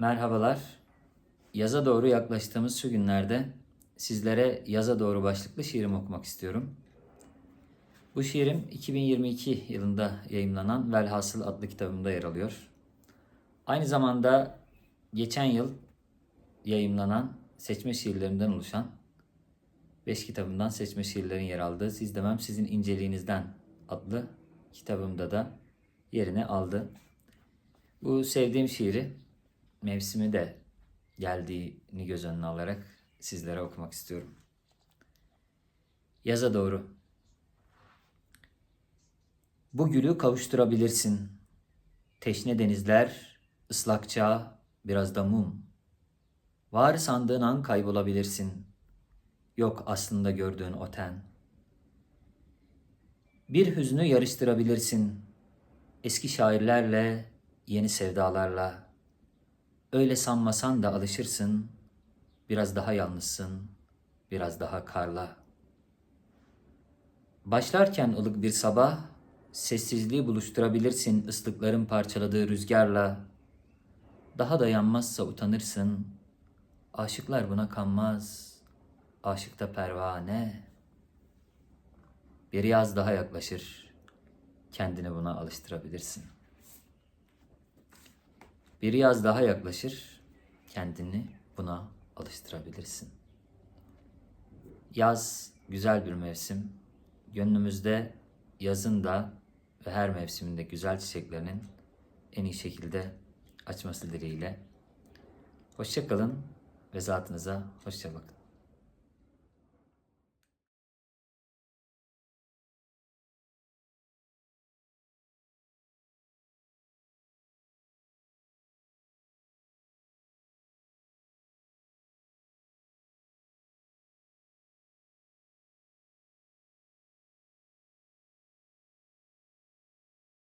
Merhabalar. Yaza doğru yaklaştığımız şu günlerde sizlere yaza doğru başlıklı şiirimi okumak istiyorum. Bu şiirim 2022 yılında yayımlanan Velhasıl adlı kitabımda yer alıyor. Aynı zamanda geçen yıl yayımlanan seçme şiirlerimden oluşan 5 kitabımdan seçme şiirlerin yer aldığı Siz Demem Sizin İnceliğinizden adlı kitabımda da yerini aldı. Bu sevdiğim şiiri mevsimi de geldiğini göz önüne alarak sizlere okumak istiyorum. Yaza doğru. Bu gülü kavuşturabilirsin. Teşne denizler, ıslak çağ, biraz da mum. Var sandığın an kaybolabilirsin. Yok aslında gördüğün oten. Bir hüznü yarıştırabilirsin. Eski şairlerle, yeni sevdalarla. Öyle sanmasan da alışırsın. Biraz daha yalnızsın, biraz daha karla. Başlarken ılık bir sabah, sessizliği buluşturabilirsin ıslıkların parçaladığı rüzgarla. Daha da yanmazsa utanırsın. Aşıklar buna kanmaz. Aşıkta pervane. Bir yaz daha yaklaşır. Kendini buna alıştırabilirsin. Bir yaz daha yaklaşır. Kendini buna alıştırabilirsin. Yaz güzel bir mevsim. Gönlümüzde yazın da ve her mevsiminde güzel çiçeklerinin en iyi şekilde açması dileğiyle. Hoşçakalın ve zatınıza hoşça bakın.